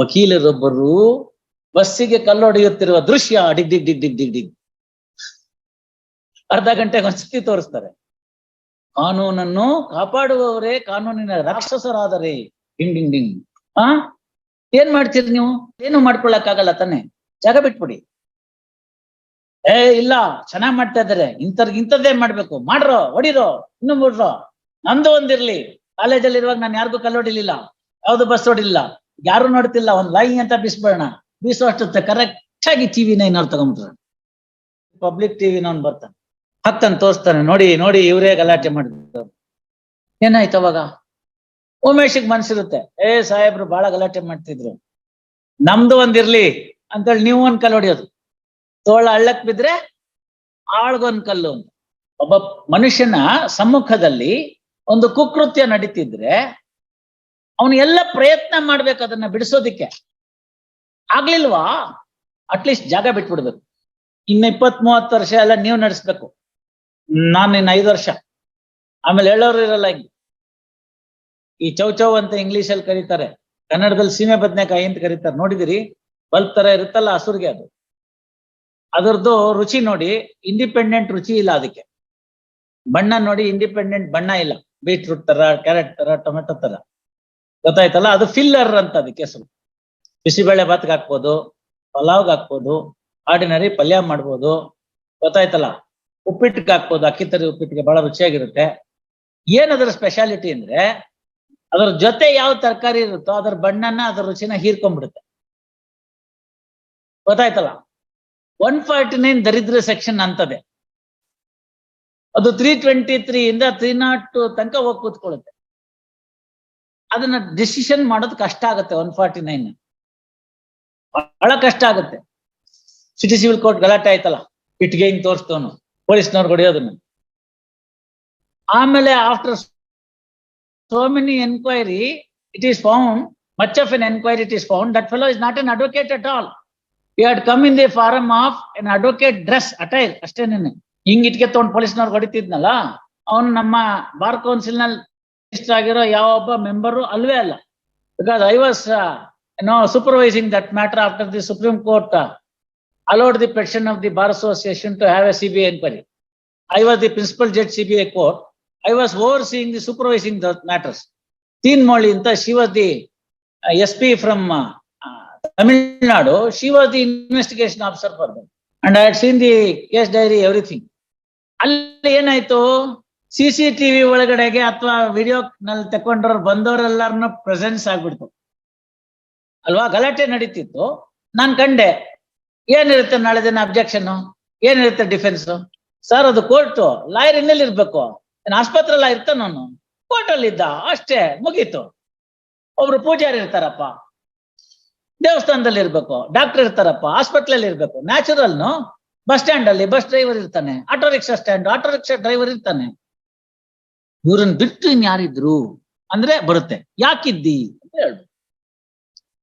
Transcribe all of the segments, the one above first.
ವಕೀಲರೊಬ್ಬರು ಬಸ್ಸಿಗೆ ಕಲ್ಲೊಡೆಯುತ್ತಿರುವ ದೃಶ್ಯ ಡಿಗ್ ಡಿಗ್ ಡಿಗ್ ಡಿಗ್ ಡಿಗ್ ಡಿಗ್. ಅರ್ಧ ಗಂಟೆಗೆ ಒಂದ್ಸತಿ ತೋರಿಸ್ತಾರೆ. ಕಾನೂನನ್ನು ಕಾಪಾಡುವವರೇ ಕಾನೂನಿನ ರಾಕ್ಷಸರಾದರೆ. ಡಿಂಗ್ ಡಿಂಗ್ ಡಿಂಗ್. ಆ? ಏನ್ ಮಾಡ್ತೀರಿ ನೀವು? ಏನು ಮಾಡ್ಕೊಳಕ್ಕಾಗಲ್ಲ ತಾನೆ. ಜಾಗ ಬಿಟ್ಬಿಡಿ. ಏ, ಇಲ್ಲ, ಚೆನ್ನಾಗ್ ಮಾಡ್ತಾ ಇದಾರೆ ಇಂಥರ್ಗ್ ಇಂಥದ್ದೇ ಮಾಡ್ಬೇಕು. ಮಾಡ್ರೋ, ಹೊಡಿರೋ, ಇನ್ನು ಬಿಡ್ರೋ ನಂದು ಒಂದಿರ್ಲಿ. ಕಾಲೇಜಲ್ಲಿ ಇರುವಾಗ ನಾನು ಯಾರಿಗೂ ಕಲ್ಲೊಡಿಲಿಲ್ಲ. ಯಾವ್ದು ಬಸ್ ಹೊಡಿಲಿಲ್ಲ. ಯಾರು ನೋಡ್ತಿಲ್ಲ? ಒಂದ್ ಲೈ ಅಂತ ಬಿಸ್ಬೇಡ ಬೀಸುವಷ್ಟು ಕರೆಕ್ಟ್ ಆಗಿ ಟಿವಿ ನೈನ್ ಅವ್ರು ತಗೊಂಡ್ಬಿಟ್ರೆ. ಪಬ್ಲಿಕ್ ಟಿವಿ ನವ್ನ್ ಬರ್ತಾನೆ. ಹತ್ತನ್ ತೋರಿಸ್ತಾನೆ. ನೋಡಿ ನೋಡಿ, ಇವರೇ ಗಲಾಟೆ ಮಾಡಿದ್ರು. ಏನಾಯ್ತು ಅವಾಗ? ಉಮೇಶಿಗೆ ಮನ್ಸಿರುತ್ತೆ. ಏ, ಸಾಹೇಬ್ರು ಬಹಳ ಗಲಾಟೆ ಮಾಡ್ತಿದ್ರು. ನಮ್ದು ಒಂದಿರ್ಲಿ ಅಂತೇಳಿ ನೀವು ಒಂದ್ ಕಲ್ಲು ಹೊಡಿಯೋದು. ತೋಳ ಅಳ್ಳಕ್ ಬಿದ್ರೆ ಆಳ್ಗೊಂದ್ ಕಲ್ಲು ಒಬ್ಬ ಮನುಷ್ಯನ ಸಮ್ಮುಖದಲ್ಲಿ ಒಂದು ಕುಕೃತ್ಯ ನಡೀತಿದ್ರೆ ಅವನು ಎಲ್ಲ ಪ್ರಯತ್ನ ಮಾಡ್ಬೇಕು ಅದನ್ನ ಬಿಡಿಸೋದಿಕ್ಕೆ. ಆಗ್ಲಿಲ್ವಾ? ಅಟ್ಲೀಸ್ಟ್ ಜಾಗ ಬಿಟ್ಬಿಡ್ಬೇಕು. ಇನ್ನು ಇಪ್ಪತ್ ಮೂವತ್ತು ವರ್ಷ ಎಲ್ಲ ನೀವು ನಡೆಸ್ಬೇಕು. ನಾನು ಇನ್ನು ಐದು ವರ್ಷ. ಆಮೇಲೆ ಹೇಳೋರು ಇರಲ್ಲ ಹಿಂಗೆ. ಈ ಚೌ ಚೌ ಅಂತ ಇಂಗ್ಲಿಷ್ ಅಲ್ಲಿ ಕರೀತಾರೆ. ಕನ್ನಡದಲ್ಲಿ ಸೀಮೆ ಬದನೆಕಾಯಿ ಅಂತ ಕರೀತಾರೆ. ನೋಡಿದಿರಿ? ಬಲ್ಬ್ ತರ ಇರುತ್ತಲ್ಲ ಹಸುರ್ಗೆ ಅದು. ಅದರದ್ದು ರುಚಿ ನೋಡಿ ಇಂಡಿಪೆಂಡೆಂಟ್ ರುಚಿ ಇಲ್ಲ ಅದಕ್ಕೆ. ಬಣ್ಣ ನೋಡಿ ಇಂಡಿಪೆಂಡೆಂಟ್ ಬಣ್ಣ ಇಲ್ಲ. ಬೀಟ್ರೂಟ್ ತರ ಕ್ಯಾರೆಟ್ ತರ ಟೊಮೆಟೊ ತರ. ಗೊತ್ತಾಯ್ತಲ್ಲ? ಅದು ಫಿಲ್ಲರ್ ಅಂತ ಅದಕ್ಕೆ ಹೆಸರು ಬಿಸಿಬೇಳೆ ಭಾತ್ಗೆ ಹಾಕ್ಬೋದು, ಪಲಾವ್ಗೆ ಹಾಕ್ಬೋದು, ಆರ್ಡಿನರಿ ಪಲ್ಯ ಮಾಡ್ಬೋದು. ಗೊತ್ತಾಯ್ತಲ್ಲ? ಉಪ್ಪಿಟ್ಟಿಗೆ ಹಾಕ್ಬೋದು, ಅಕ್ಕಿ ತರಿ ಉಪ್ಪಿಟ್ಟಿಗೆ ಬಹಳ ರುಚಿಯಾಗಿರುತ್ತೆ. ಏನದರ ಸ್ಪೆಷಾಲಿಟಿ ಅಂದ್ರೆ, ಅದರ ಜೊತೆ ಯಾವ ತರಕಾರಿ ಇರುತ್ತೋ ಅದರ ಬಣ್ಣನ ಅದರ ರುಚಿನ ಹೀರ್ಕೊಂಡ್ಬಿಡುತ್ತೆ. ಗೊತ್ತಾಯ್ತಲ್ಲ? ಒನ್ ಫಾರ್ಟಿ ನೈನ್ ದರಿದ್ರ ಸೆಕ್ಷನ್ ಅಂತದೆ. ಅದು ತ್ರೀ ಟ್ವೆಂಟಿ ತ್ರೀ ಇಂದ ತ್ರೀ ನಾಟ್ ಟು ತನಕ ಹೋಗಿ ಕೂತ್ಕೊಳ್ಳುತ್ತೆ. ಅದನ್ನ ಡಿಸಿಷನ್ ಮಾಡೋದು ಕಷ್ಟ ಆಗುತ್ತೆ ಒನ್ ಫಾರ್ಟಿ ನೈನ್ ಬಹಳ ಕಷ್ಟ ಆಗುತ್ತೆ. ಸಿಟಿ ಸಿವಿಲ್ ಕೋರ್ಟ್ ಗಲಾಟೆ ಆಯ್ತಲ್ಲ, ಇಟ್ಗೆ ಹಿಂಗ್ ತೋರಿಸ್ತವನು ಪೊಲೀಸ್ನವ್ರು ಹೊಡೆಯೋದನ್ನ. ಆಮೇಲೆ after so many enquiry it is found much of an enquiry it is found that fellow is not an advocate at all you had come in the form of an advocate dress attire ಅಷ್ಟೇನೇನೆ. ಹಿಂಗ್ ಇಟ್ಕೆ ತಗೊಂಡ್ ಪೊಲೀಸ್ನವ್ರು ಹೊಡಿತಿದ್ನಲ್ಲ, ಅವನು ನಮ್ಮ bar ಕೌನ್ಸಿಲ್ನಲ್ಲಿ register ಆಗಿರೋ ಯಾವ ಒಬ್ಬ member ಅಲ್ವೇ ಅಲ್ಲ. Because I was no supervising that matter after the Supreme Court allowed the petition of the bar association to have a C B I ಪರಿ I was the principal judge C B I court I was overseeing the supervising that matters ತೀನ್ ಮೌಳಿ ಅಂತ Shiva the S P from Tamil Nadu Shiva the investigation officer for and I had seen the case diary everything ಅಲ್ಲಿ ಏನಾಯ್ತು? C C TV ಒಳಗಡೆಗೆ ಅಥವಾ video ನಲ್ಲಿ ತಕೊಂಡ್ರ ಬಂದವರೆಲ್ಲಾರನು presence ಆಗ್ಬಿಡ್ತು. ಅಲ್ವಾ? ಗಲಾಟೆ ನಡೀತಿತ್ತು. ನಾನ್ ಕಂಡೆ. ಏನಿರುತ್ತೆ ನಾಳೆ ದಿನ ಅಬ್ಜೆಕ್ಷನ್ ಏನಿರುತ್ತೆ ಡಿಫೆನ್ಸ್ ಸರ್ ಅದು ಕೋರ್ಟು ಲಾಯರ್ ಇನ್ನೆಲ್ಲಿ ಇರ್ಬೇಕು? ಆಸ್ಪತ್ರೆ ಎಲ್ಲ ಇರ್ತಾನ ಕೋರ್ಟ್ ಅಲ್ಲಿ ಇದ್ದ? ಅಷ್ಟೇ. ಮುಗೀತು. ಒಬ್ರು ಪೂಜಾರಿ ಇರ್ತಾರಪ್ಪ. ದೇವಸ್ಥಾನದಲ್ಲಿ ಇರ್ಬೇಕು. ಡಾಕ್ಟರ್ ಇರ್ತಾರಪ್ಪ. ಹಾಸ್ಪಿಟ್ಲಲ್ಲಿ ಇರ್ಬೇಕು. ನ್ಯಾಚುರಲ್ನು ಬಸ್ ಸ್ಟ್ಯಾಂಡ್ ಅಲ್ಲಿ. ಬಸ್ ಡ್ರೈವರ್ ಇರ್ತಾನೆ. Auto rickshaw stand auto rickshaw driver ಇರ್ತಾನೆ. ಇವ್ರನ್ನ ಬಿಟ್ಟು ಇನ್ ಯಾರಿದ್ರು ಅಂದ್ರೆ ಬರುತ್ತೆ. ಯಾಕಿದ್ದಿ ಅಂತ ಹೇಳ್ಬೋದು.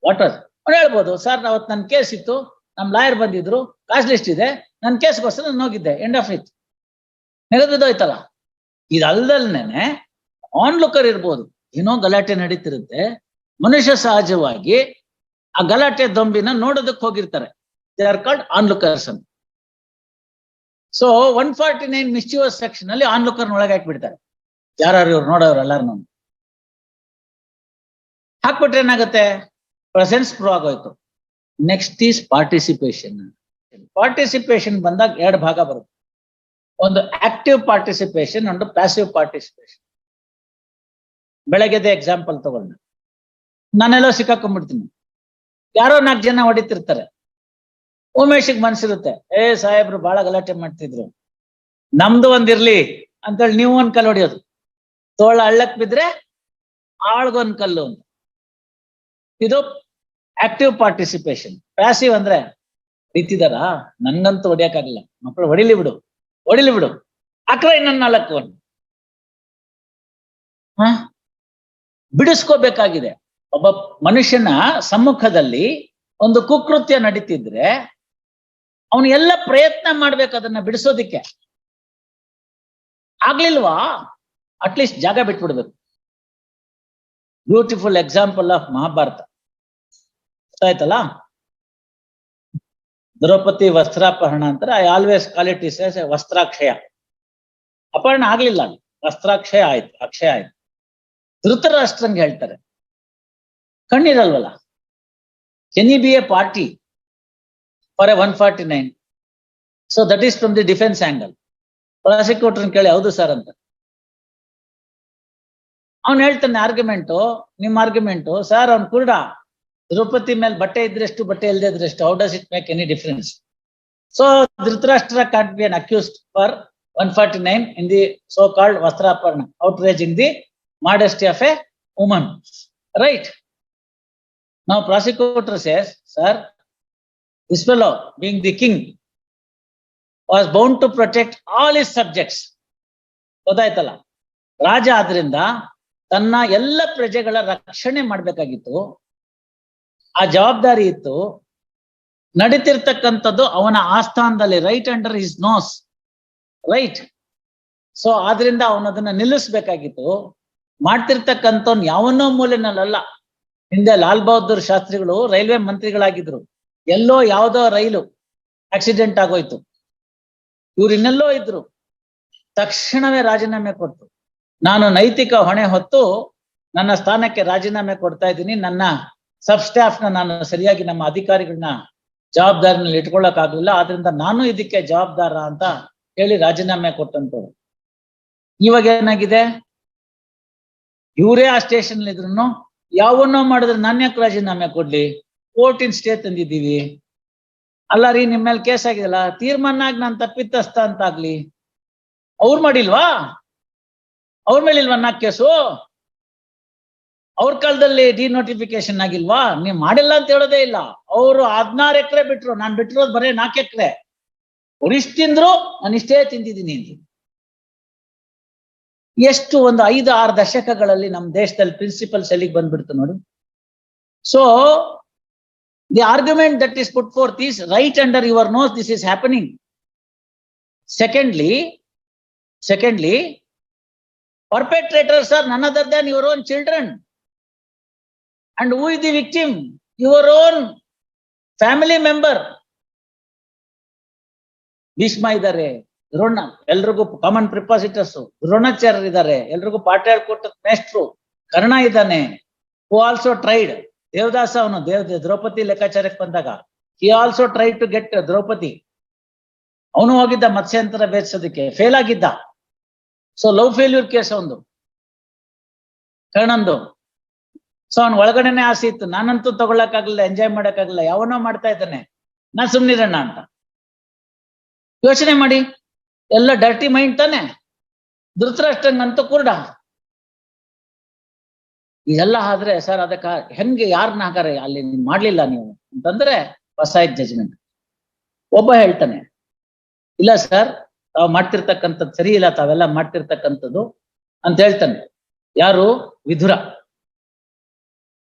ವಾಟ್ ಅವ್ನು ಹೇಳ್ಬೋದು, ಸರ್ ಅವತ್ತು ನನ್ನ ಕೇಸ್ ಇತ್ತು. ನಮ್ ಲಾಯರ್ ಬಂದಿದ್ರು. ಕಾಸ್ ಲಿಸ್ಟ್ ಇದೆ. ನನ್ನ ಕೇಸ್ಗೋಸ್ಕರ ನಾನು ಹೋಗಿದ್ದೆ. ಎಂಡ್ ಆಫ್ ಇಟ್ ನೆಗೆದಿದ್ದೋಯ್ತಲ್ಲ ಇದಲ್ದಲ್ನೇನೆ ಆನ್ ಲುಕರ್ ಇರ್ಬೋದು. ಏನೋ ಗಲಾಟೆ ನಡೀತಿರುತ್ತೆ. ಮನುಷ್ಯ ಸಹಜವಾಗಿ ಆ ಗಲಾಟೆ ದೊಂಬಿನ ನೋಡೋದಕ್ಕೆ ಹೋಗಿರ್ತಾರೆ. They are called onlookers ಅಂತ. So one forty nine mischievous section ಅಲ್ಲಿ ಆನ್ ಲುಕರ್ ಒಳಗೆ ಹಾಕ್ಬಿಡ್ತಾರೆ ಯಾರು ಇವ್ರು ನೋಡೋರು ಎಲ್ಲಾರು ಹಾಕ್ಬಿಟ್ರೆ ಏನಾಗುತ್ತೆ? ಪ್ರೆಸೆನ್ಸ್ ಪ್ರೂವ್ ಆಗೋಯ್ತು. ನೆಕ್ಸ್ಟ್ ಈಸ್ ಪಾರ್ಟಿಸಿಪೇಷನ್ ಪಾರ್ಟಿಸಿಪೇಷನ್ ಬಂದಾಗ ಎರಡು ಭಾಗ ಬರುತ್ತೆ. ಒಂದು ಆಕ್ಟಿವ್ ಪಾರ್ಟಿಸಿಪೇಷನ್ ಒಂದು ಪ್ಯಾಸಿವ್ ಪಾರ್ಟಿಸಿಪೇಷನ್ ಬೆಳಗ್ಗೆದೆ ಎಕ್ಸಾಂಪಲ್ ತಗೊಂಡು ನಾನೆಲ್ಲೋ ಸಿಕ್ಕಾಕೊಂಡ್ಬಿಡ್ತೀನಿ. ಯಾರೋ ನಾಲ್ಕು ಜನ ಹೊಡಿತಿರ್ತಾರೆ. ಉಮೇಶಿಗೆ ಮನ್ಸಿರುತ್ತೆ. ಏ ಸಾಹೇಬ್ರು ಬಹಳ ಗಲಾಟೆ ಮಾಡ್ತಿದ್ರು. ನಮ್ದು ಒಂದಿರ್ಲಿ ಅಂತೇಳಿ ನೀವು ಒಂದ್ ಕಲ್ ಹೊಡಿಯೋದು. ತೋಳ ಅಳ್ಳಕ್ ಬಿದ್ರೆ ಆಳ್ಗೊಂದ್ ಕಲ್ಲು ಅಂತ. ಇದು ಆಕ್ಟಿವ್ ಪಾರ್ಟಿಸಿಪೇಷನ್ ಪ್ಯಾಸಿವ್ ಅಂದ್ರೆ ಬಿತ್ತಿದಾರ ನನ್ಗಂತೂ ಹೊಡಿಯಕ್ಕಾಗಲ್ಲ. ಮಕ್ಕಳು ಹೊಡಿಲಿ ಬಿಡು. ಹೊಡಿಲಿ ಬಿಡು. ಅಕ್ರ ಇನ್ನೊಂದ್ ನಾಲ್ಕು ಒಂದು. ಬಿಡಿಸ್ಕೋಬೇಕಾಗಿದೆ. ಒಬ್ಬ ಮನುಷ್ಯನ ಸಮ್ಮುಖದಲ್ಲಿ ಒಂದು ಕುಕೃತ್ಯ ನಡೀತಿದ್ರೆ ಅವನು ಎಲ್ಲ ಪ್ರಯತ್ನ ಮಾಡ್ಬೇಕು ಅದನ್ನ ಬಿಡಿಸೋದಿಕ್ಕೆ. ಆಗ್ಲಿಲ್ವಾ? ಅಟ್ಲೀಸ್ಟ್ ಜಾಗ ಬಿಟ್ಬಿಡ್ಬೇಕು ಬ್ಯೂಟಿಫುಲ್ ಎಕ್ಸಾಂಪಲ್ ಆಫ್ ಮಹಾಭಾರತ ಗೊತ್ತಾಯ್ತಲ್ಲ ದ್ರೌಪದಿ ವಸ್ತ್ರಾಪಹರಣ ಅಂತಾರೆ I always call it is ವಸ್ತ್ರಾಕ್ಷಯ ಅಪಹರಣ ಆಗ್ಲಿಲ್ಲ ಅಲ್ಲಿ ವಸ್ತ್ರಾಕ್ಷಯ ಆಯ್ತು ಅಕ್ಷಯ ಆಯ್ತು ಧೃತರಾಷ್ಟ್ರಂಗೆ ಹೇಳ್ತಾರೆ ಕಣ್ಣಿರಲ್ವಲ್ಲ can be a party for a one forty nine so that is from the defence angle prosecutor ಕೇಳಿ ಹೌದು ಸರ್ ಅಂತ ಅವ್ನು ಹೇಳ್ತಾನೆ ಆರ್ಗ್ಯುಮೆಂಟು ನಿಮ್ಮ ಆರ್ಗ್ಯುಮೆಂಟು ಸರ್ ಅವ್ನು ಕುರುಡ, ದ್ರೌಪದಿ ಮೇಲೆ ಬಟ್ಟೆ ಇದ್ರೆಷ್ಟು ಬಟ್ಟೆ ಇಲ್ಲದೆ ಇದ್ರೆಷ್ಟು how does it make any difference so Dhritarashtra can't be an accused for one forty nine in the so called ವಸ್ತ್ರಾಪರಣ outraging the modesty of a woman. Right ನಾವು prosecutor says sir this fellow, being the king, was bound to protect all his subjects. ಗೊತ್ತಾಯ್ತಲ್ಲ ರಾಜ ಆದ್ರಿಂದ ತನ್ನ ಎಲ್ಲ ಪ್ರಜೆಗಳ ರಕ್ಷಣೆ ಮಾಡ್ಬೇಕಾಗಿತ್ತು. ಆ ಜವಾಬ್ದಾರಿ ಇತ್ತು. ನಡೀತಿರ್ತಕ್ಕಂಥದ್ದು ಅವನ ಆಸ್ಥಾನದಲ್ಲಿ right under his nose right so ಆದ್ರಿಂದ ಅವನದನ್ನ ನಿಲ್ಲಿಸ್ಬೇಕಾಗಿತ್ತು. ಮಾಡ್ತಿರ್ತಕ್ಕಂಥವ್ನ್ ಯಾವನೋ ಮೂಲೆನಲ್ಲ ಹಿಂದೆ ಲಾಲ್ ಬಹದ್ದೂರ್ ಶಾಸ್ತ್ರಿಗಳು, ರೈಲ್ವೆ ಮಂತ್ರಿಗಳಾಗಿದ್ರು. ಎಲ್ಲೋ ಯಾವುದೋ ರೈಲು ಆಕ್ಸಿಡೆಂಟ್ ಆಗೋಯ್ತು. ಇವ್ರು ಇನ್ನೆಲ್ಲೋ ಇದ್ರು. ತಕ್ಷಣವೇ ರಾಜೀನಾಮೆ ಕೊಟ್ಟು ನಾನು ನೈತಿಕ ಹೊಣೆ ಹೊತ್ತು ನನ್ನ ಸ್ಥಾನಕ್ಕೆ ರಾಜೀನಾಮೆ ಕೊಡ್ತಾ ಇದ್ದೀನಿ. ನನ್ನ ಸಬ್ ಸ್ಟಾಫ್ನ ನಾನು ಸರಿಯಾಗಿ ನಮ್ಮ ಅಧಿಕಾರಿಗಳನ್ನ ಜವಾಬ್ದಾರಿನಲ್ಲಿ ಇಟ್ಕೊಳಕ್ ಆಗ್ಲಿಲ್ಲ ಆದ್ರಿಂದ ನಾನು ಇದಕ್ಕೆ ಜವಾಬ್ದಾರ ಅಂತ ಹೇಳಿ ರಾಜೀನಾಮೆ ಕೊಟ್ಟಂತವ್ರು ಇವಾಗ ಏನಾಗಿದೆ? ಇವರೇ ಆ ಸ್ಟೇಷನ್ ಇದ್ರು ಯಾವನ್ನೋ ಮಾಡಿದ್ರೆ ನಾನು ಯಾಕೆ ರಾಜೀನಾಮೆ ಕೊಡ್ಲಿ? ಕೋರ್ಟಿನ ಸ್ಟೇ ತಂದಿದ್ದೀವಿ. ಅಲ್ಲ ರೀ ನಿಮ್ಮ ಮೇಲೆ ಕೇಸ್ ಆಗಿದಲ್ಲ ತೀರ್ಮಾನ ಆಗಿ ನಾನು ತಪ್ಪಿತಸ್ಥ ಅಂತ ಆಗ್ಲಿ. ಅವ್ರು ಮಾಡಿಲ್ವಾ? ಅವ್ರ ಮೇಲೆ ಇಲ್ವನ್ನ ಕೇಸು? ಅವ್ರ ಕಾಲದಲ್ಲಿ ಡಿನೋಟಿಫಿಕೇಶನ್ ಆಗಿಲ್ವಾ? ನೀವ್ ಮಾಡಿಲ್ಲ ಅಂತ ಹೇಳೋದೇ ಇಲ್ಲ. ಅವರು ಹದ್ನಾರು ಎಕರೆ ಬಿಟ್ರು. ನಾನ್ ಬಿಟ್ಟಿರೋದು ಬರೀ ನಾಲ್ಕು ಎಕರೆ. ಅವ್ರು ಇಷ್ಟು ತಿಂದ್ರು, ನಾನು ಇಷ್ಟೇ ತಿಂದಿದ್ದೀನಿ ಅಂತ ಎಷ್ಟು ಒಂದು ಐದು, ಆರು ದಶಕಗಳಲ್ಲಿ ನಮ್ಮ ದೇಶದಲ್ಲಿ ಪ್ರಿನ್ಸಿಪಲ್ ಎಲ್ಲಿಗೆ ಬಂದ್ಬಿಡ್ತು ನೋಡಿ. So the argument that is put forth this right under your nose this is happening secondly secondly perpetrators are none other than your own children. And who is the victim? Your own family member Bhishma ಇದ್ದಾರೆ. ದ್ರೋಣ. ಎಲ್ರಿಗೂ common ಪ್ರಿಪಾಸಿಟರ್ಸ್ ದ್ರೋಣಾಚಾರ್ಯರು ಇದ್ದಾರೆ ಎಲ್ರಿಗೂ ಪಾಠ ಹೇಳ್ಕೊಟ್ಟ ಮೇಷ್ಟ್ರು. ಕರ್ಣ ಇದ್ದಾನೆ. ಹೂ also tried Devadas ಅವನು. ದೇವ ದ್ರೌಪದಿ ಲೆಕ್ಕಾಚಾರಕ್ಕೆ ಬಂದಾಗ. He also try to get Draupadi. ಅವನು ಹೋಗಿದ್ದ ಮತ್ಸ್ಯಂತರ ಬೇಸೋದಕ್ಕೆ ಫೇಲ್ ಆಗಿದ್ದ. ಸೊ ಲವ್ ಫೇಲ್ಯೂರ್ ಕೇಸ್ ಒಂದು. ಕರ್ಣಂದು ಸೊ ಅವ್ನ ಒಳಗಡೆನೆ ಆಸೆ ಇತ್ತು. ನಾನಂತೂ ತಗೊಳಕ್ಕಾಗಲ್ಲ ಎಂಜಾಯ್ ಮಾಡಕ್ಕಾಗಲ್ಲ ಯಾವನೋ ಮಾಡ್ತಾ ಇದ್ದಾನೆ. ನಾ ಸುಮ್ನಿರಣ್ಣ ಅಂತ. ಯೋಚನೆ ಮಾಡಿ. ಎಲ್ಲ ಡರ್ಟಿ ಮೈಂಡ್ ತಾನೆ. ಧೃತರಾಷ್ಟ್ರಂಗಂತೂ ಕುರುಡ. ಇದೆಲ್ಲ ಆದ್ರೆ ಸರ್ ಅದಕ್ಕ ಹೆಂಗೆ ಯಾರನ್ನ ಹಾಕಾರೆ ಅಲ್ಲಿ ಮಾಡ್ಲಿಲ್ಲ ನೀವು? ಅಂತಂದ್ರೆ ಹೊಸ ಜಜ್ಮೆಂಟ್ ಒಬ್ಬ ಹೇಳ್ತಾನೆ. ಇಲ್ಲ ಸರ್ ತಾವು ಮಾಡ್ತಿರ್ತಕ್ಕಂಥದ್ದು ಸರಿ ಇಲ್ಲ, ತಾವೆಲ್ಲ ಮಾಡ್ತಿರ್ತಕ್ಕಂಥದ್ದು ಅಂತ ಹೇಳ್ತಾನೆ. ಯಾರು? ವಿಧುರ.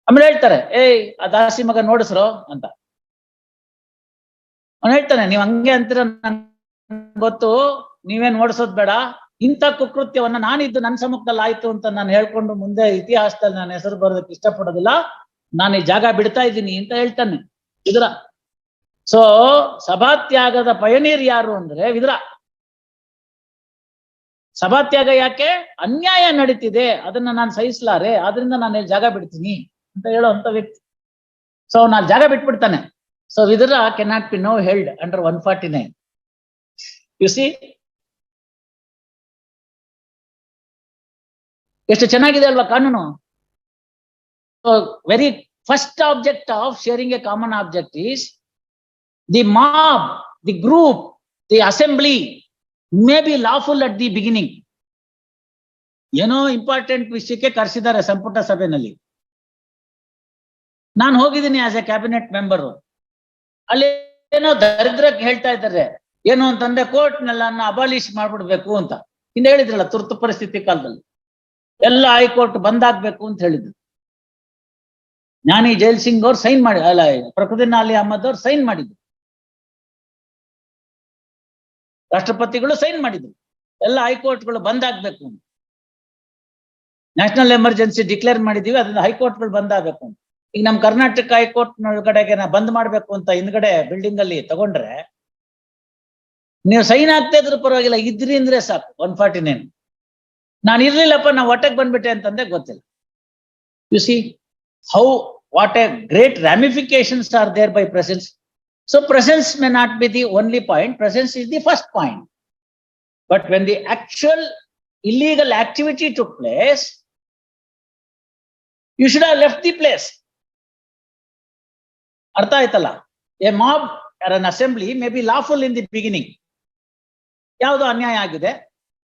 ಆಮೇಲೆ ಹೇಳ್ತಾರೆ, ಏಯ್, ಆ ದಾಸಿ ಮಗ ನೋಡಿಸ್ರೋ? ಅಂತ. ಅವನು ಹೇಳ್ತಾನೆ, ನೀವ್ ಹಂಗೆ ಅಂತೀರ ಗೊತ್ತು ನೀವೇನ್ ಓಡಿಸೋದ್ ಬೇಡ. ಇಂಥ ಕುಕೃತ್ಯವನ್ನ ನಾನಿದ್ದು ನನ್ನ ಸಮ್ಮುಖದಲ್ಲಿ ಆಯ್ತು ಅಂತ ನಾನು ಹೇಳ್ಕೊಂಡು ಮುಂದೆ ಇತಿಹಾಸದಲ್ಲಿ ನಾನು ಹೆಸರು ಬರೋದಕ್ಕೆ ಇಷ್ಟಪಡೋದಿಲ್ಲ. ನಾನು ಈ ಜಾಗ ಬಿಡ್ತಾ ಇದ್ದೀನಿ, ಅಂತ ಹೇಳ್ತಾನೆ ವಿದುರ ಸೊ ಸಭಾತ್ಯಾಗದ ಪಯನೀರ್ ಯಾರು ಅಂದ್ರೆ ವಿದುರ ಸಭಾತ್ಯಾಗ ಯಾಕೆ ಅನ್ಯಾಯ ನಡೀತಿದೆ, ಅದನ್ನ ನಾನು ಸಹಿಸಲಾರೆ, ಆದ್ರಿಂದ ನಾನು ಇಲ್ಲಿ ಜಾಗ ಬಿಡ್ತೀನಿ ಅಂತ ಹೇಳೋ ಅಂತ ವ್ಯಕ್ತಿ. ಸೊ ನಾನು ಜಾಗ ಬಿಟ್ಬಿಡ್ತಾನೆ. So Vidura cannot be no held under one forty nine you see ಎಷ್ಟು ಚೆನ್ನಾಗಿದೆ ಅಲ್ವಾ ಕಾನೂನು? Very first object of sharing a common object is the mob the group the assembly may be lawful at the beginning ಏನೋ important ವಿಷಯಕ್ಕೆ ಕರೆಸಿದ್ದಾರೆ ಸಂಪುಟ ಸಭೆಯಲ್ಲಿ ನಾನು ಹೋಗಿದ್ದೀನಿ ಆಸ್ ಎ ಕ್ಯಾಬಿನೆಟ್ ಮೆಂಬರ್ ಅಲ್ಲಿ ಏನೋ ದರಿದ್ರಕ್ಕೆ ಹೇಳ್ತಾ ಇದ್ದಾರೆ. ಏನು ಅಂತಂದ್ರೆ ಕೋರ್ಟ್ನೆಲ್ಲ ಅಬಾಲಿಷ್ ಮಾಡ್ಬಿಡ್ಬೇಕು ಅಂತ. ಹಿಂದೆ ಹೇಳಿದ್ರಲ್ಲ ತುರ್ತು ಪರಿಸ್ಥಿತಿ ಕಾಲದಲ್ಲಿ. ಎಲ್ಲ ಹೈಕೋರ್ಟ್ ಬಂದಾಗ್ಬೇಕು ಅಂತ ಹೇಳಿದ್ರು. ಜ್ಞಾನಿ ಜೈಲ್ ಸಿಂಗ್ ಅವ್ರು ಸೈನ್ ಮಾಡಿ, ಅಲ್ಲ ಪ್ರಕೃತಿ ನಾಲಿ ಅಹಮದ್ ಅವ್ರು ಸೈನ್ ಮಾಡಿದ್ರು. ರಾಷ್ಟ್ರಪತಿಗಳು ಸೈನ್ ಮಾಡಿದ್ರು. ಎಲ್ಲ ಹೈಕೋರ್ಟ್ಗಳು ಬಂದಾಗ್ಬೇಕು ಅಂತ. ನ್ಯಾಷನಲ್ ಎಮರ್ಜೆನ್ಸಿ ಡಿಕ್ಲೇರ್ ಮಾಡಿದೀವಿ, ಅದನ್ನ ಹೈಕೋರ್ಟ್ಗಳು ಬಂದಾಗಬೇಕು ಅಂತ. ಈಗ ನಮ್ ಕರ್ನಾಟಕ ಹೈಕೋರ್ಟ್ ಒಳಗಡೆಗೆ ಬಂದ್ ಮಾಡ್ಬೇಕು ಅಂತ ಹಿಂದ್ಗಡೆ ಬಿಲ್ಡಿಂಗ್ ಅಲ್ಲಿ ತಗೊಂಡ್ರೆ, ನೀವು ಸೈನ್ ಆಗ್ತಾ ಇದ್ರು ಪರವಾಗಿಲ್ಲ, ಇದ್ರಿ ಅಂದ್ರೆ ಸಾಕು ಒನ್ ಫಾರ್ಟಿ ನೈನ್ ನಾನು ಇರ್ಲಿಲ್ಲಪ್ಪ, ನಾ ಒಟ್ಟೆಗೆ ಬಂದ್ಬಿಟ್ಟೆ ಅಂತಂದೆ ಗೊತ್ತಿಲ್ಲ. You see how what a great ramifications are there by presence so presence may not be the only point presence is the first point but when the actual illegal activity took place, you should have left the place. ಅರ್ಥ ಆಯ್ತಲ್ಲ a mob an assembly may be lawful in the beginning ಯಾವುದೋ ಅನ್ಯಾಯ ಆಗಿದೆ?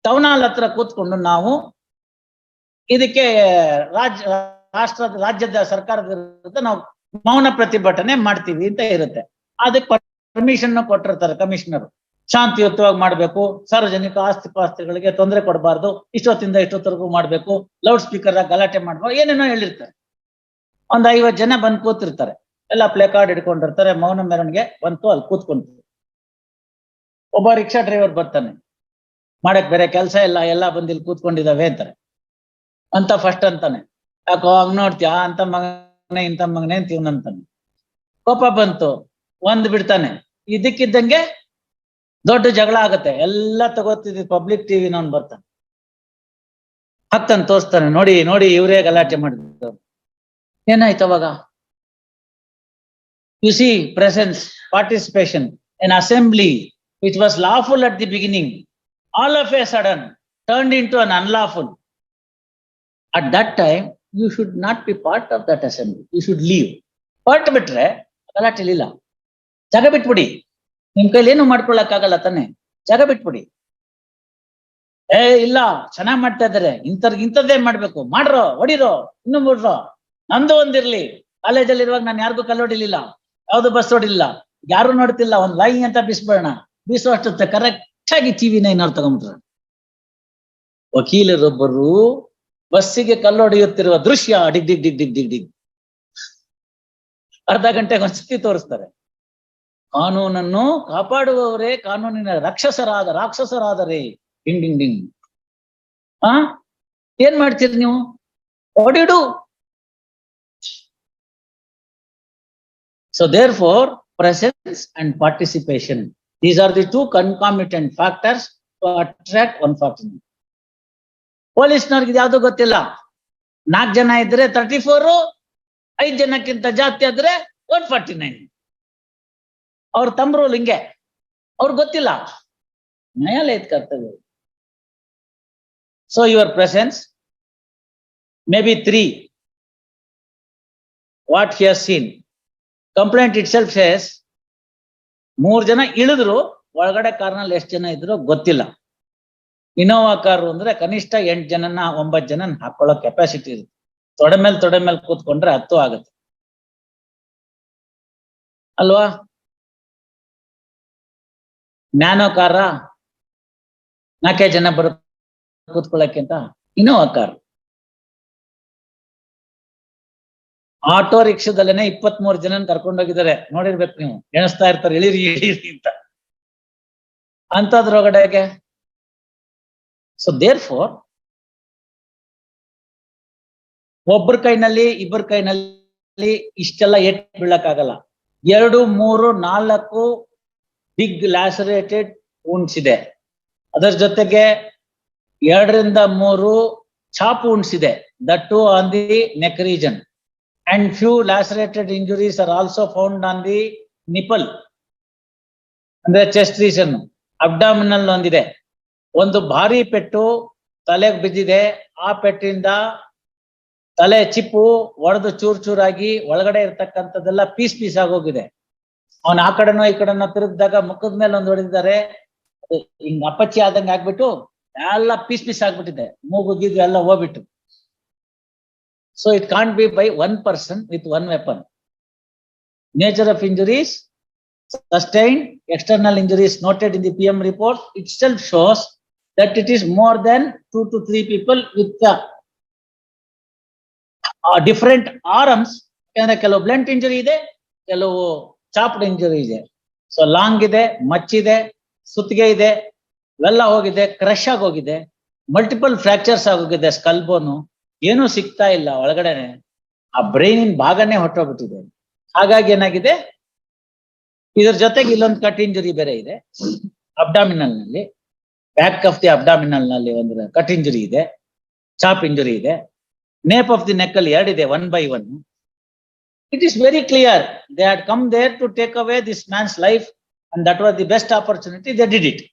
Town hall ಹತ್ರ ಕೂತ್ಕೊಂಡು ನಾವು ಇದಕ್ಕೆ ರಾಜ್ಯ ರಾಷ್ಟ್ರದ ರಾಜ್ಯದ ಸರ್ಕಾರದ ವಿರುದ್ಧ ನಾವು ಮೌನ ಪ್ರತಿಭಟನೆ ಮಾಡ್ತೀವಿ ಅಂತ ಇರುತ್ತೆ. ಅದಕ್ಕೆ ಪರ್ಮಿಷನ್ ಕೊಟ್ಟಿರ್ತಾರೆ ಕಮಿಷನರ್ ಶಾಂತಿಯುತವಾಗಿ ಮಾಡ್ಬೇಕು. ಸಾರ್ವಜನಿಕ ಆಸ್ತಿ ಪಾಸ್ತಿಗಳಿಗೆ ತೊಂದರೆ ಕೊಡಬಾರ್ದು. ಇಷ್ಟೊತ್ತಿಂದ ಇಷ್ಟೊತ್ತರೆಗೂ ಮಾಡ್ಬೇಕು. ಲೌಡ್ ಸ್ಪೀಕರ್ ಗಲಾಟೆ ಮಾಡ್ಬಾರ್ದು. ಏನೇನೋ ಹೇಳಿರ್ತಾರೆ. ಒಂದ್ ಐವತ್ ಜನ ಬಂದ್ ಕೂತಿರ್ತಾರೆ. ಎಲ್ಲ ಪ್ಲೇ ಕಾರ್ಡ್ ಹಿಡ್ಕೊಂಡಿರ್ತಾರೆ. ಮೌನ ಮೆರವಣಿಗೆ ಬಂತು, ಅಲ್ಲಿ ಕೂತ್ಕೊಂತೀವಿ ಒಬ್ಬ ರಿಕ್ಷಾ ಡ್ರೈವರ್ ಬರ್ತಾನೆ. ಮಾಡಕ್ ಬೇರೆ ಕೆಲಸ ಇಲ್ಲ. ಎಲ್ಲ ಬಂದು ಇಲ್ಲಿ ಕೂತ್ಕೊಂಡಿದಾವೆ ಅಂತಾರೆ. ಅಂತ ಫಸ್ಟ್ ಅಂತಾನೆ. ಯಾಕೋ ಹಂಗ್ ನೋಡ್ತೀಯಾ? ಅಂತ ಮಗನೇ ಇಂಥ ಮಗನೇ ಅಂತ ಇವ್ನಂತಾನೆ ಕೋಪ ಬಂತು. ಒಂದ್ ಬಿಡ್ತಾನೆ. ಇದಕ್ಕಿದ್ದಂಗೆ ದೊಡ್ಡ ಜಗಳ ಆಗತ್ತೆ. ಎಲ್ಲ ತಗೋತಿದ್ವಿ, ಪಬ್ಲಿಕ್ ಟಿವಿ ನವ್ನ್ ಬರ್ತಾನೆ. ಹಾಕ್ತಾನೆ ತೋರಿಸ್ತಾನೆ, ನೋಡಿ ನೋಡಿ ಇವರೇ ಗಲಾಟೆ ಮಾಡಿದ್ರು ಏನಾಯ್ತು ಅವಾಗ? You see presence participation an assembly which was lawful at the beginning all of a sudden turn into an unlawful at that time you should not be part of that assembly you should leave ಹೊರಟು ಬಿಟ್ರೆ ಗಲಾಟೆ ಇಲ್ಲ ಜಾಗ ಬಿಟ್ಬಿಡಿ. ನಿಮ್ ಕೈಲಿ ಏನು ಮಾಡ್ಕೊಳಕ್ಕಾಗಲ್ಲ ತಾನೆ. ಜಾಗ ಬಿಟ್ಬಿಡಿ. ಏ, ಇಲ್ಲ, ಚೆನ್ನಾಗ್ ಮಾಡ್ತಾ ಇದ್ದಾರೆ. ಇಂಥರ್ಗ್ ಇಂಥದ್ದೇ ಮಾಡ್ಬೇಕು. ಮಾಡ್ರೋ, ಹೊಡಿರೋ, ಇನ್ನು ಮುಡ್ರೋ. ನಂದು ಒಂದಿರ್ಲಿ. ಕಾಲೇಜಲ್ಲಿ ಇರುವಾಗ ನಾನು ಯಾರಿಗೂ ಕಲ್ಲು ಹೊಡಿಲಿಲ್ಲ. ಯಾವ್ದು ಬಸ್ ಹೊಡಿಲಿಲ್ಲ. ಯಾರು ನೋಡ್ತಿಲ್ಲ. ಒಂದ್ ಲೈ ಅಂತ ಬಿಸ್ಬಿಡೋಣ ಬೀಸೋ ಅಷ್ಟೊತ್ತೆ ಕರೆಕ್ಟ್ ಆಗಿ ಟಿವಿ ನೈನ್ ತಗೊಂಡ್ರು ವಕೀಲರೊಬ್ಬರು ಬಸ್ಸಿಗೆ ಕಲ್ಲೊಡೆಯುತ್ತಿರುವ ದೃಶ್ಯ, ಡಿಗ್ ಡಿಗ್ ಡಿಗ್ ಡಿಗ್ ಡಿಗ್ ಡಿಗ್. ಅರ್ಧ ಗಂಟೆಗೆ ಒಂದ್ಸತಿ ತೋರಿಸ್ತಾರೆ. ಕಾನೂನನ್ನು ಕಾಪಾಡುವವರೇ ಕಾನೂನಿನ ರಕ್ಷಸರಾದ, ರಾಕ್ಷಸರಾದರೆ. ಡಿಂಗ್ ಡಿಂಗ್ ಡಿಂಗ್. ಆ? ಏನ್ ಮಾಡ್ತೀರಿ ನೀವು? ಓಡಿಡು so therefore presence and participation these are the two concomitant factors to attract one forty ಪೊಲೀಸ್ನವ್ರಿಗೆ ಯಾವುದು ಗೊತ್ತಿಲ್ಲ. ನಾಲ್ಕು ಜನ ಇದ್ರೆ ತರ್ಟಿ ಫೋರು ಐದು ಜನಕ್ಕಿಂತ ಜಾಸ್ತಿ ಆದ್ರೆ ಒನ್ ಫಾರ್ಟಿ ನೈನ್ ಅವ್ರ ತಮ್ರು ಲಿಂಗೆ. ಅವ್ರಿಗೆ ಗೊತ್ತಿಲ್ಲ. ನ್ಯಾಯಾಲಯದ ಕರ್ತವ್ಯ so your presence may be three what he seen complaint itself says ಮೂರ್ ಜನ ಇಳಿದ್ರು, ಒಳಗಡೆ ಕಾರ್ನಲ್ಲಿ ಎಷ್ಟು ಜನ ಇದ್ರು ಗೊತ್ತಿಲ್ಲ. ಇನೋವಾ ಕಾರು ಅಂದ್ರೆ ಕನಿಷ್ಠ ಎಂಟ್ ಜನನ ಒಂಬತ್ ಜನ ಹಾಕೊಳ್ಳೋ ಕೆಪಾಸಿಟಿ ಇರುತ್ತೆ. ತೊಡೆ ಮೇಲೆ ತೊಡೆ ಮೇಲೆ ಕೂತ್ಕೊಂಡ್ರೆ ಹತ್ತು ಆಗುತ್ತೆ. ಅಲ್ವಾ? ನ್ಯಾನೋ ಕಾರ ನಾಲ್ಕೇ ಜನ ಬರ ಕೂತ್ಕೊಳ್ಳಕ್ಕಿಂತ ಇನೋವಾ ಕಾರ್ ಆಟೋ ರಿಕ್ಷಾದಲ್ಲೇನೆ ಇಪ್ಪತ್ತ್ ಮೂರು ಜನ ಕರ್ಕೊಂಡೋಗಿದ್ದಾರೆ ನೋಡಿರ್ಬೇಕು ನೀವು. ಎಣಿಸ್ತಾ ಇರ್ತಾರೆ. ಇಳಿರಿ ಇಳಿರಿ ಅಂತ. ಅಂತದ್ರೊಳಗಡೆಗೆ ಸೊ ದೇರ್ ಫೋರ್ ಒಬ್ಬರ ಕೈನಲ್ಲಿ, ಇಬ್ಬರ ಕೈನಲ್ಲಿ ಇಷ್ಟೆಲ್ಲ ಏಟ್ ಬೀಳಕ್ಕಾಗಲ್ಲ. ಎರಡು, ಮೂರು, ನಾಲ್ಕು ಬಿಗ್ ಲ್ಯಾಸರೇಟೆಡ್ ವೂನ್ಸ್ ಇದೆ. ಅದರ ಜೊತೆಗೆ ಎರಡರಿಂದ ಮೂರು ಚಾಪ್ ವೂನ್ಸ್ ಇದೆ. That two on the neck region and few lacerated injuries are also found on the nipple ಅಂದ್ರೆ ಚೆಸ್ಟ್ ರೀಸನ್ ಅಬ್ಡಾಮಿನಲ್ ಒಂದಿದೆ. ಒಂದು ಭಾರಿ ಪೆಟ್ಟು ತಲೆಗೆ ಬಿದ್ದಿದೆ. ಆ ಪೆಟ್ಟಿಂದ ತಲೆ ಚಿಪ್ಪು, ಒಡೆದು ಚೂರ್ ಚೂರಾಗಿ ಒಳಗಡೆ ಇರ್ತಕ್ಕಂಥದ್ದೆಲ್ಲ ಪೀಸ್ ಪೀಸ್ ಆಗೋಗಿದೆ. ಅವನ್ ಆ ಕಡೆನೋ ಈ ಕಡೆನೋ ತಿರುಗಿದಾಗ ಮುಖದ ಮೇಲೆ ಒಂದು ಹೊಡೆದಿದ್ದಾರೆ. ಹಿಂಗ ಅಪ್ಪಚ್ಚಿ ಆದಂಗೆ ಆಗ್ಬಿಟ್ಟು ಎಲ್ಲ ಪೀಸ್ ಪೀಸ್ ಆಗ್ಬಿಟ್ಟಿದೆ. ಮೂಗು ಗೀಗು ಎಲ್ಲ ಹೋಗ್ಬಿಟ್ಟು. So it can't be by one person with one weapon nature of injuries sustain external injuries noted in the P M report itself shows that it is more than two to three people with different arms ಯಾಕಂದ್ರೆ ಕೆಲವು blunt injury ಇದೆ, ಕೆಲವು chopped injury ಇದೆ. So long ಇದೆ ಮಚ್ಚಿದೆ ಸುತ್ತಿಗೆ ಇದೆ ಇವೆಲ್ಲ ಹೋಗಿದೆ ಕ್ರಶ್ ಆಗಿ ಹೋಗಿದೆ ಮಲ್ಟಿಪಲ್ ಫ್ರಾಕ್ಚರ್ಸ್ ಆಗೋಗಿದೆ ಸ್ಕಲ್ ಬೋನು ಏನೂ ಸಿಗ್ತಾ ಇಲ್ಲ ಒಳಗಡೆನೆ. ಆ ಬ್ರೈನ್ ಭಾಗನೇ ಹೊಟ್ಟೋಗ್ಬಿಟ್ಟಿದೆ ಹಾಗಾಗಿ ಏನಾಗಿದೆ? ಇದ್ರ ಜೊತೆಗೆ ಇಲ್ಲೊಂದು ಕಟ್ ಇಂಜುರಿ ಬೇರೆ ಇದೆ. ಅಬ್ಡಾಮಿನಲ್ನಲ್ಲಿ ಬ್ಯಾಕ್ ಆಫ್ ದಿ ಅಬ್ಡಾಮಿನಲ್ನಲ್ಲಿ ಒಂದು ಕಟ್ ಇಂಜುರಿ ಇದೆ ಚಾಪ್ ಇಂಜುರಿ ಇದೆ. ನೇಪ್ ಆಫ್ ದಿ ನೆಕ್ ಅಲ್ಲಿ ಎರಡಿದೆ one by one It is very clear. They had come there to take away this man's life, and that was the best opportunity. They did it.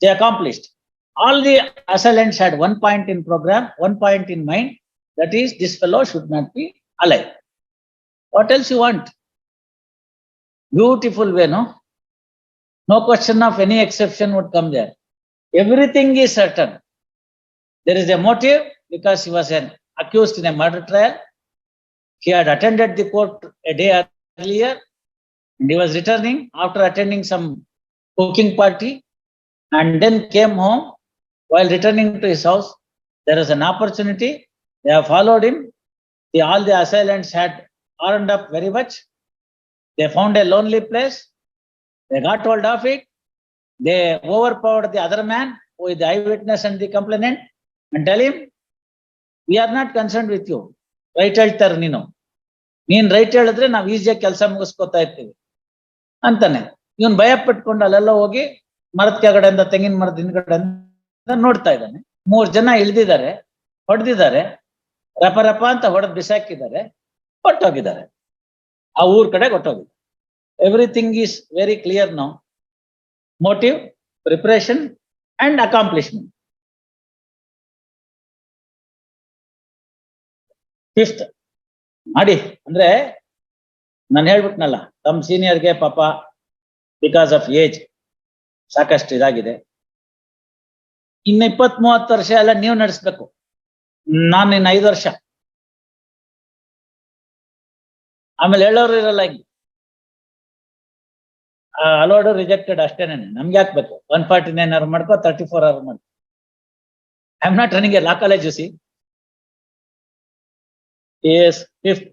They accomplished. All the assailants had one point in program, one point in mind. That is, this fellow should not be alive. What else you want? Beautiful way, no? No question of any exception would come there. Everything is certain. There is a motive because he was an accused in a murder trial. He had attended the court a day earlier and he was returning after attending some cooking party and then came home while returning to his house, there was an opportunity. They have followed him. The, all the assailants had armed up very much. They found a lonely place. They got hold of it. They overpowered the other man is the eyewitness and the complainant and tell him, we are not concerned with you. Right ಹೇಳ್ತಾರೆ ನೀನು. ನೀನ್ right ಹೇಳಿದ್ರೆ ನಾವ್ ಈಸಿಯಾಗಿ ಕೆಲಸ ಮುಗಿಸ್ಕೊತಾ ಇರ್ತೀವಿ. ಅಂತಾನೆ. ಇವನ್ ಭಯ ಪಟ್ಕೊಂಡು ಅಲ್ಲೆಲ್ಲ ಹೋಗಿ ಮರದ ಕೆಳಗಡೆಯಿಂದ, ತೆಂಗಿನ ಮರದ ಹಿಂದ್ಗಡೆಯಿಂದ ನೋಡ್ತಾ ಇದ್ದಾನೆ. ಮೂರ್ ಜನ ಇಳ್ದಿದ್ದಾರೆ ಹೊಡೆದಿದ್ದಾರೆ ರಪ ರಪ ಅಂತ ಹೊಡೆದ್ ಬಿಸಾಕಿದ್ದಾರೆ ಹೊಟ್ಟೋಗಿದ್ದಾರೆ ಆ ಊರ್ ಕಡೆ ಹೊಟ್ಟೋಗಿದ್ದಾರೆ everything is very clear now motive preparation and accomplishment fifth ಮಾಡಿ. ಅಂದ್ರೆ ನಾನು ಹೇಳ್ಬಿಟ್ನಲ್ಲ ತಮ್ಮ ಸೀನಿಯರ್ಗೆ ಪಾಪ ಬಿಕಾಸ್ ಆಫ್ ಏಜ್ ಸಾಕಷ್ಟು ಇದಾಗಿದೆ. ಇನ್ನು ಇಪ್ಪತ್ ಮೂವತ್ತು ವರ್ಷ ಎಲ್ಲ ನೀವು ನಡೆಸ್ಬೇಕು. ನಾನು ಇನ್ನು ಐದು ವರ್ಷ. ಆಮೇಲೆ ಹೇಳೋರು ಇರಲ್ಲ ಹಿಂಗೆ. ಅಲೋಡು ರಿಜೆಕ್ಟೆಡ್ ಅಷ್ಟೇನೆ. ನಮ್ಗೆ ಹಾಕ್ಬೇಕು ಒನ್ ಫಾರ್ಟಿ ನೈನ್ ಅವರ್ ಮಾಡ್ಕೋ ತರ್ಟಿ ಫೋರ್ ಅವರ್ ಮಾಡ್ಕೋ. I am not running a law college C S fifth